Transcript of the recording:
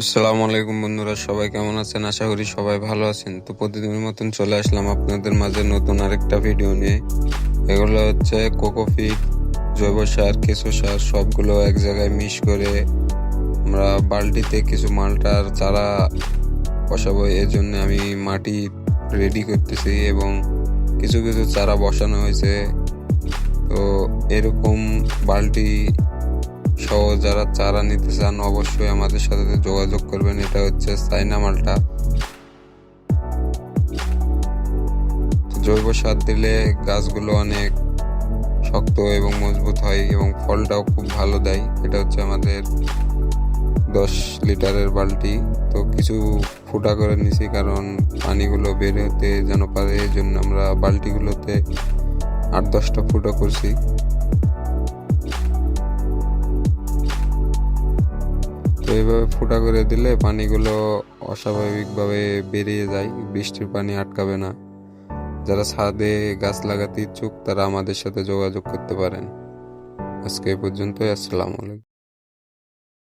আসসালামু আলাইকুম বন্ধুরা, সবাই কেমন আছেন? আশা করি সবাই ভালো আছেন। তো প্রতিদিনের মতন চলে আসলাম আপনাদের মাঝে নতুন আরেকটা ভিডিও নিয়ে। এগুলো হচ্ছে কোকোফিট জৈব সার, কেঁচো সার, সবগুলো এক জায়গায় মিশ করে আমরা বালতিতে কিছু মালটার চারা বসাবো। এর জন্য আমি মাটি রেডি করতেছি এবং কিছু কিছু চারা বসানো হয়েছে। তো এরকম বালতি সহ যারা চারা নিতে চান অবশ্যই আমাদের সাথে যোগাযোগ করবেন। এটা হচ্ছে চাইনা মালটা। জৈব সার দিলে গাছগুলো অনেক শক্ত এবং মজবুত হয় এবং ফলটাও খুব ভালো দেয়। এটা হচ্ছে আমাদের দশ লিটারের বালতি। তো কিছু ফুটা করে নিছি কারণ পানিগুলো বের হতে যেন পারে এই জন্য আমরা বালতিগুলোতে আট দশটা ফুটা করছি। তো এইভাবে ফুটা করে দিলে পানিগুলো অস্বাভাবিকভাবে বেরিয়ে যায়, বৃষ্টির পানি আটকাবে না। যারা ছাদে গাছ লাগাতে ইচ্ছুক, তারা আমাদের সাথে যোগাযোগ করতে পারেন। আজকে এই পর্যন্তই, আসসালামু আলাইকুম।